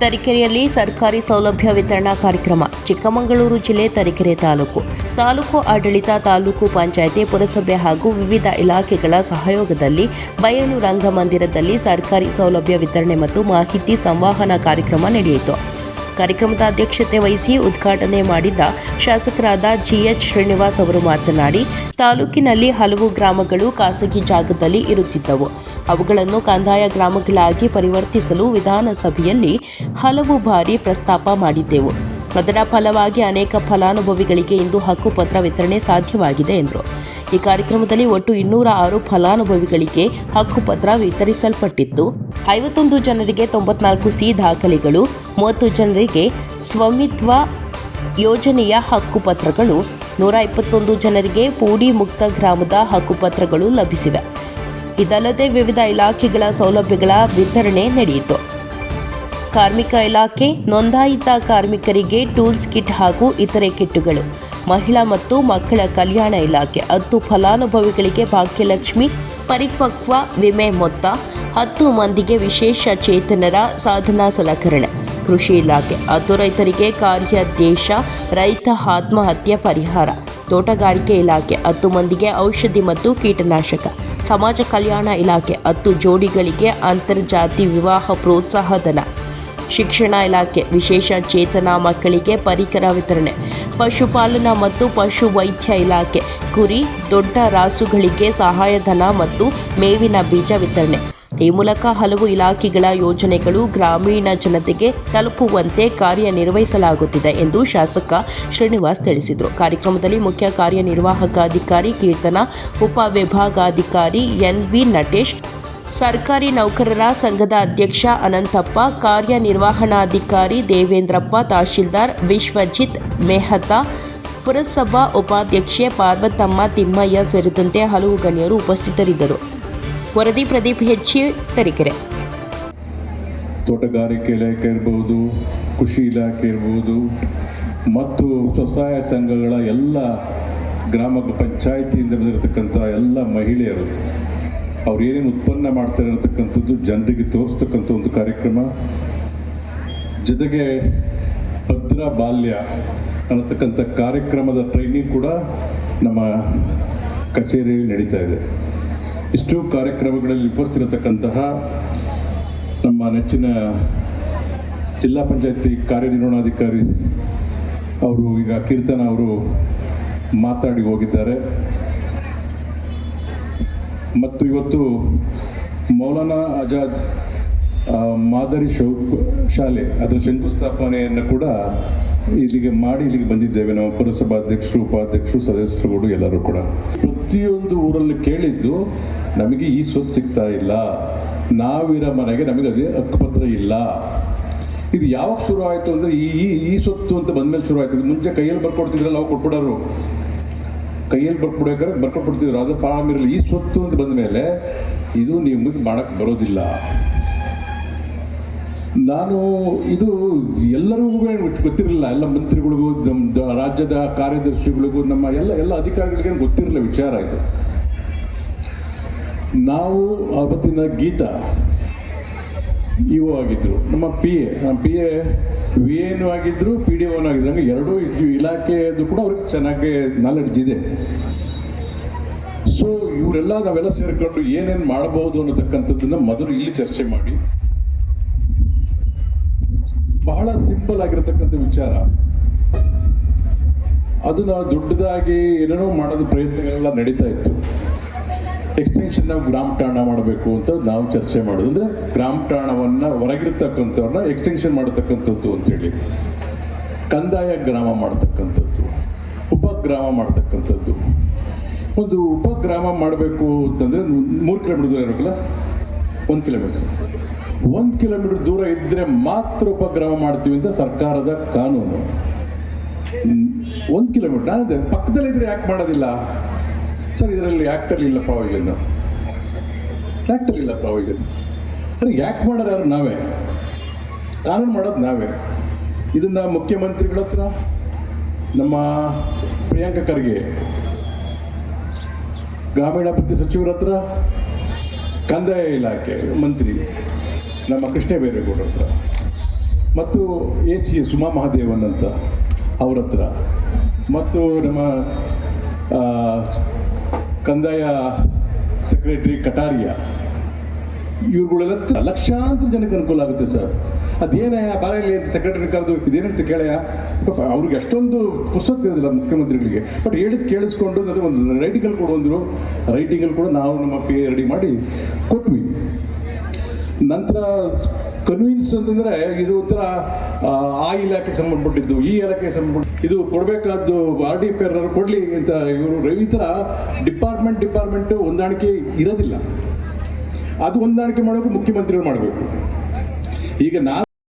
ತರೀಕೆರೆಯಲ್ಲಿ ಸರ್ಕಾರಿ ಸೌಲಭ್ಯ ವಿತರಣಾ ಕಾರ್ಯಕ್ರಮ, ಚಿಕ್ಕಮಗಳೂರು ಜಿಲ್ಲೆ ತರೀಕೆರೆ ತಾಲೂಕು. ತಾಲೂಕು ಆಡಳಿತ, ತಾಲೂಕು ಪಂಚಾಯಿತಿ, ಪುರಸಭೆ ಹಾಗೂ ವಿವಿಧ ಇಲಾಖೆಗಳ ಸಹಯೋಗದಲ್ಲಿ ಬಯಲು ರಂಗಮಂದಿರದಲ್ಲಿ ಸರ್ಕಾರಿ ಸೌಲಭ್ಯ ವಿತರಣೆ ಮತ್ತು ಮಾಹಿತಿ ಸಂವಹನ ಕಾರ್ಯಕ್ರಮ ನಡೆಯಿತು. ಕಾರ್ಯಕ್ರಮದ ಅಧ್ಯಕ್ಷತೆ ವಹಿಸಿ ಉದ್ಘಾಟನೆ ಮಾಡಿದ ಶಾಸಕರಾದ ಜಿಎಚ್ ಶ್ರೀನಿವಾಸ್ ಅವರು ಮಾತನಾಡಿ, ತಾಲೂಕಿನಲ್ಲಿ ಹಲವು ಗ್ರಾಮಗಳು ಖಾಸಗಿ ಜಾಗದಲ್ಲಿ ಇರುತ್ತಿದ್ದವು. ಅವುಗಳನ್ನು ಕಂದಾಯ ಗ್ರಾಮಗಳಾಗಿ ಪರಿವರ್ತಿಸಲು ವಿಧಾನಸಭೆಯಲ್ಲಿ ಹಲವು ಬಾರಿ ಪ್ರಸ್ತಾಪ ಮಾಡಿದ್ದೆವು. ಅದರ ಫಲವಾಗಿ ಅನೇಕ ಫಲಾನುಭವಿಗಳಿಗೆ ಇಂದು ಹಕ್ಕುಪತ್ರ ವಿತರಣೆ ಸಾಧ್ಯವಾಗಿದೆ ಎಂದರು. ಈ ಕಾರ್ಯಕ್ರಮದಲ್ಲಿ ಒಟ್ಟು ಇನ್ನೂರ ಆರು ಫಲಾನುಭವಿಗಳಿಗೆ ಹಕ್ಕುಪತ್ರ ವಿತರಿಸಲ್ಪಟ್ಟಿದ್ದು ಐವತ್ತೊಂದು ಜನರಿಗೆ ತೊಂಬತ್ನಾಲ್ಕು ಸಿ ದಾಖಲೆಗಳು, ಮೂವತ್ತು ಜನರಿಗೆ ಸ್ವಾಮಿತ್ವ ಯೋಜನೆಯ ಹಕ್ಕುಪತ್ರಗಳು, ನೂರ ಇಪ್ಪತ್ತೊಂದು ಜನರಿಗೆ ಪೂಡಿ ಮುಕ್ತ ಗ್ರಾಮದ ಹಕ್ಕುಪತ್ರಗಳು ಲಭಿಸಿವೆ. ಇದಲ್ಲದೆ ವಿವಿಧ ಇಲಾಖೆಗಳ ಸೌಲಭ್ಯಗಳ ವಿತರಣೆ ನಡೆಯಿತು. ಕಾರ್ಮಿಕ ಇಲಾಖೆ ನೋಂದಾಯಿತ ಕಾರ್ಮಿಕರಿಗೆ ಟೂಲ್ಸ್ ಕಿಟ್ ಹಾಗೂ ಇತರೆ ಕಿಟ್ಗಳು, ಮಹಿಳಾ ಮತ್ತು ಮಕ್ಕಳ ಕಲ್ಯಾಣ ಇಲಾಖೆ ಹತ್ತು ಫಲಾನುಭವಿಗಳಿಗೆ ಭಾಗ್ಯಲಕ್ಷ್ಮಿ, ಪರಿಪಕ್ವ ವಿಮೆ ಮೊತ್ತ, ಹತ್ತು ಮಂದಿಗೆ ವಿಶೇಷ ಚೇತನರ ಸಾಧನಾ ಸಲಕರಣೆ, ಕೃಷಿ ಇಲಾಖೆ, ಹತ್ತು ರೈತರಿಗೆ ಕಾರ್ಯಾದೇಶ, ರೈತ ಆತ್ಮಹತ್ಯೆ ಪರಿಹಾರ ತೋಟಗಾರಿಕೆ ಇಲಾಖೆ ಹತ್ತು ಮಂದಿಗೆ ಔಷಧಿ ಮತ್ತು ಕೀಟನಾಶಕ. ಸಮಾಜ ಕಲ್ಯಾಣ ಇಲಾಖೆ ಹತ್ತು ಜೋಡಿಗಳಿಗೆ ಅಂತರ್ಜಾತಿ ವಿವಾಹ ಪ್ರೋತ್ಸಾಹಧನ. ಶಿಕ್ಷಣ ಇಲಾಖೆ ವಿಶೇಷ ಚೇತನ ಮಕ್ಕಳಿಗೆ ಪರಿಕರ ವಿತರಣೆ. ಪಶುಪಾಲನಾ ಮತ್ತು ಪಶು ವೈದ್ಯ ಇಲಾಖೆ ಕುರಿ, ದೊಡ್ಡ ರಾಸುಗಳಿಗೆ ಸಹಾಯಧನ ಮತ್ತು ಮೇವಿನ ಬೀಜ ವಿತರಣೆ. ಈ ಮೂಲಕ ಹಲವು ಇಲಾಖೆಗಳ ಯೋಜನೆಗಳು ಗ್ರಾಮೀಣ ಜನತೆಗೆ ತಲುಪುವಂತೆ ಕಾರ್ಯನಿರ್ವಹಿಸಲಾಗುತ್ತಿದೆ ಎಂದು ಶಾಸಕ ಶ್ರೀನಿವಾಸ್ ತಿಳಿಸಿದರು. ಕಾರ್ಯಕ್ರಮದಲ್ಲಿ ಮುಖ್ಯ ಕಾರ್ಯನಿರ್ವಾಹಕ ಅಧಿಕಾರಿ ಕೀರ್ತನ, ಉಪವಿಭಾಗಾಧಿಕಾರಿ ಎನ್ವಿ ನಟೇಶ್, ಸರ್ಕಾರಿ ನೌಕರರ ಸಂಘದ ಅಧ್ಯಕ್ಷ ಅನಂತಪ್ಪ, ಕಾರ್ಯನಿರ್ವಹಣಾಧಿಕಾರಿ ದೇವೇಂದ್ರಪ್ಪ, ತಹಶೀಲ್ದಾರ್ ವಿಶ್ವಜಿತ್ ಮೆಹತಾ, ಪುರಸಭಾ ಉಪಾಧ್ಯಕ್ಷೆ ಪಾರ್ವತಮ್ಮ ತಿಮ್ಮಯ್ಯ ಸೇರಿದಂತೆ ಹಲವು ಗಣ್ಯರು ಉಪಸ್ಥಿತರಿದ್ದರು. ವರದಿ ಪ್ರದೀಪ್ ಹೆಚ್ಚಿ ತರೀಕೆರೆ. ತೋಟಗಾರಿಕೆ ಇಲಾಖೆ ಇರ್ಬೋದು, ಕೃಷಿ ಇಲಾಖೆ ಇರ್ಬೋದು, ಮತ್ತು ಸ್ವಸಹಾಯ ಸಂಘಗಳ ಎಲ್ಲ ಗ್ರಾಮ ಪಂಚಾಯಿತಿಯಿಂದ ಬಂದಿರತಕ್ಕಂಥ ಎಲ್ಲ ಮಹಿಳೆಯರು, ಅವ್ರು ಏನೇನು ಉತ್ಪನ್ನ ಮಾಡ್ತಾರೆ ಅನ್ನತಕ್ಕಂಥದ್ದು ಜನರಿಗೆ ತೋರಿಸ್ತಕ್ಕಂಥ ಒಂದು ಕಾರ್ಯಕ್ರಮ. ಜೊತೆಗೆ ಭದ್ರ ಬಾಲ್ಯ ಅನ್ನತಕ್ಕಂಥ ಕಾರ್ಯಕ್ರಮದ ಟ್ರೈನಿಂಗ್ ಕೂಡ ನಮ್ಮ ಕಚೇರಿಯಲ್ಲಿ ನಡೀತಾ ಇದೆ. ಇಷ್ಟು ಕಾರ್ಯಕ್ರಮಗಳಲ್ಲಿ ಉಪಸ್ಥಿರತಕ್ಕಂತಹ ನಮ್ಮ ನೆಚ್ಚಿನ ಜಿಲ್ಲಾ ಪಂಚಾಯತಿ ಕಾರ್ಯನಿರ್ವಹಣಾಧಿಕಾರಿ ಅವರು ಈಗ ಕೀರ್ತನ ಅವರು ಮಾತಾಡಿ ಹೋಗಿದ್ದಾರೆ. ಮತ್ತು ಇವತ್ತು ಮೌಲಾನಾ ಆಜಾದ್ ಮಾದರಿ ಶೌ ಶಾಲೆ ಅದರ ಶಂಕುಸ್ಥಾಪನೆಯನ್ನು ಕೂಡ ಇಲ್ಲಿಗೆ ಮಾಡಿ ಇಲ್ಲಿಗೆ ಬಂದಿದ್ದೇವೆ. ನಾವು ಪುರಸಭಾಧ್ಯಕ್ಷರು ಉಪಾಧ್ಯಕ್ಷರು, ಸದಸ್ಯರುಗಳು ಎಲ್ಲರೂ ಕೂಡ. ಪ್ರತಿಯೊಂದು ಊರಲ್ಲಿ ಕೇಳಿದ್ದು, ನಮಗೆ ಈ ಸ್ವತ್ತು ಸಿಗ್ತಾ ಇಲ್ಲ. ನಾವಿರೋ ಮನೆಗೆ ನಮಗೆ ಅದೇ ಹಕ್ಕುಪತ್ರ ಇಲ್ಲ. ಇದು ಯಾವಾಗ ಶುರು ಆಯಿತು ಅಂದರೆ ಈ, ಈ- ಸ್ವತ್ತು ಅಂತ ಬಂದ್ಮೇಲೆ ಶುರು ಆಯಿತು. ಮುಂಚೆ ಕೈಯಲ್ಲಿ ಬರ್ಕೊಡ್ತಿದ್ರಲ್ಲ, ನಾವು ಕೊಟ್ಬಿಡೋರು. ಕೈಯಲ್ಲಿ ಬರ್ಕೊಡ್ಬೇಕಾದ್ರೆ ಬರ್ಕೊಟ್ಬಿಡ್ತಿದ್ರು. ಅದು ಪಾಳಮಿರಲಿ ಈ ಸ್ವತ್ತು ಅಂತ ಬಂದ ಮೇಲೆ ಇದು ನಿಮಗೆ ಮಾಡೋಕ್ಕೆ ಬರೋದಿಲ್ಲ. ನಾನು ಇದು ಎಲ್ಲರಿಗೂ ಗೊತ್ತಿರಲಿಲ್ಲ. ಎಲ್ಲ ಮಂತ್ರಿಗಳಿಗೂ, ನಮ್ಮ ರಾಜ್ಯದ ಕಾರ್ಯದರ್ಶಿಗಳಿಗೂ, ನಮ್ಮ ಎಲ್ಲ ಎಲ್ಲ ಅಧಿಕಾರಿಗಳಿಗೆ ಗೊತ್ತಿರಲಿಲ್ಲ ವಿಚಾರ ಇದು. ನಾವು ಅವತ್ತಿನ ಗೀತಾ ಇವು ಆಗಿದ್ರು, ನಮ್ಮ ಪಿ ಎ ನಮ್ಮ ಪಿ ಎ ವಿ ಎನು ಆಗಿದ್ರು ಪಿ ಡಿ ಒನ್ ಆಗಿದ್ರು. ಹಂಗೆ ಎರಡೂ. ಇಲಾಖೆಯದು ಕೂಡ ಅವ್ರಿಗೆ ಚೆನ್ನಾಗಿ ನಾಲೆಡ್ಜ್ ಇದೆ. ಸೊ ಇವರೆಲ್ಲ ನಾವೆಲ್ಲ ಸೇರ್ಕೊಂಡು ಏನೇನು ಮಾಡಬಹುದು ಅನ್ನತಕ್ಕಂಥದ್ದನ್ನ ಮೊದಲು ಇಲ್ಲಿ ಚರ್ಚೆ ಮಾಡಿ. ಬಹಳ ಸಿಂಪಲ್ ಆಗಿರತಕ್ಕಂಥ ವಿಚಾರ. ಅದು ನಾವು ದೊಡ್ಡದಾಗಿ ಏನೇನೋ ಮಾಡೋದು ಪ್ರಯತ್ನಗಳೆಲ್ಲ ನಡೀತಾ ಇತ್ತು. ಎಕ್ಸ್ಟೆನ್ಷನ್ ನಾವು ಗ್ರಾಮ ಠಾಣ ಮಾಡಬೇಕು ಅಂತ ನಾವು ಚರ್ಚೆ ಮಾಡೋದು. ಅಂದ್ರೆ ಗ್ರಾಮ ಠಾಣವನ್ನ ಹೊರಗಿರ್ತಕ್ಕಂಥವ್ರನ್ನ ಎಕ್ಸ್ಟೆನ್ಷನ್ ಮಾಡತಕ್ಕಂಥದ್ದು ಅಂತೇಳಿ ಕಂದಾಯ ಗ್ರಾಮ ಮಾಡ್ತಕ್ಕಂಥದ್ದು. ಉಪಗ್ರಾಮ ಮಾಡ್ತಕ್ಕಂಥದ್ದು. ಒಂದು ಉಪಗ್ರಾಮ ಮಾಡಬೇಕು ಅಂತಂದ್ರೆ ಮೂರು ಕಿಲೋಮೀಟರ್ ಇರಬೇಕಲ್ಲ? ಒಂದು ಕಿಲೋಮೀಟರ್ ಒಂದು ಕಿಲೋಮೀಟರ್ ದೂರ ಇದ್ರೆ ಮಾತ್ರ ಉಪಗ್ರಹ ಮಾಡ್ತೀವಿ ಅಂತ ಸರ್ಕಾರದ ಕಾನೂನು. ಒಂದು ಕಿಲೋಮೀಟರ್ ನಾನಂದ್ರೆ ಪಕ್ಕದಲ್ಲಿದ್ದರೆ ಯಾಕೆ ಮಾಡೋದಿಲ್ಲ? ಸರ್, ಇದರಲ್ಲಿ ಆ್ಯಕ್ಟಲ್ಲಿ ಇಲ್ಲ ಪ್ರಾವಿಷನ್ ಆ್ಯಕ್ಟಲ್ಲಿ ಇಲ್ಲ ಪ್ರಾವಿಷನ್ ಸರ್, ಯಾಕೆ ಮಾಡೋರು ಯಾರು ನಾವೇ? ಕಾನೂನು ಮಾಡೋದು ನಾವೇ. ಇದನ್ನ ಮುಖ್ಯಮಂತ್ರಿಗಳ ಹತ್ರ, ನಮ್ಮ ಪ್ರಿಯಾಂಕ ಖರ್ಗೆ, ಗ್ರಾಮೀಣಾಭಿವೃದ್ಧಿ ಸಚಿವರ ಹತ್ರ, ಕಂದಾಯ ಇಲಾಖೆ, ಮಂತ್ರಿ. ನಮ್ಮ ಕೃಷ್ಣ ಬೈರೇಗೌಡ ಹತ್ರ. ಮತ್ತು ಎ ಸಿ ಸುಮಾ ಮಹಾದೇವನ್ ಅಂತ ಅವ್ರ ಹತ್ರ. ಮತ್ತು ನಮ್ಮ ಕಂದಾಯ ಸೆಕ್ರೆಟರಿ ಕಟಾರಿಯಾ. ಇವ್ರುಗಳೆಲ್ಲ ಲಕ್ಷಾಂತರ ಜನಕ್ಕೆ ಅನುಕೂಲ ಆಗುತ್ತೆ ಸರ್. ಅದೇನಯ್ಯ ಬಾಯಲ್ಲಿ ಅಂತ ಸೆಕ್ರೆಟರಿ ಕರೆದು, ಇದೇನಂತ ಕೇಳಯ್ಯ? ಪಾಪ ಅವ್ರಿಗೆ ಅಷ್ಟೊಂದು ಪುಸ್ತಕ ಇರೋದಿಲ್ಲ ಮುಖ್ಯಮಂತ್ರಿಗಳಿಗೆ. ಬಟ್ ಹೇಳಿದ್ ಕೇಳಿಸ್ಕೊಂಡು ನನಗೆ ಒಂದು ರೈಟಿಂಗಲ್ಲಿ ಕೊಡುವಂದರು ರೈಟಿಂಗಲ್ಲಿ ಕೂಡ ನಾವು ನಮ್ಮ ಪೇ ರೆಡಿ ಮಾಡಿ ಕೊಟ್ವಿ. ನಂತರ ಕನ್ವಿನ್ಸ್ ಅಂತಂದ್ರೆ ಇದು ಒಂಥರ ಆ, ಇಲಾಖೆಗೆ ಸಂಬಂಧಪಟ್ಟಿದ್ದು ಈ ಇಲಾಖೆ ಸಂಬಂಧ ಇದು ಕೊಡಬೇಕಾದ್ದು ಆರ್ ಡಿ ಪಿ ಕೊಡಲಿ ಅಂತ ಇವರು ಈ ಥರ ಡಿಪಾರ್ಟ್ಮೆಂಟ್ ಡಿಪಾರ್ಟ್ಮೆಂಟ್ ಹೊಂದಾಣಿಕೆ ಇರೋದಿಲ್ಲ. ಅದು ಹೊಂದಾಣಿಕೆ ಮಾಡೋಕೆ ಮುಖ್ಯಮಂತ್ರಿಗಳು ಮಾಡಬೇಕು. ಈಗ ನಾನು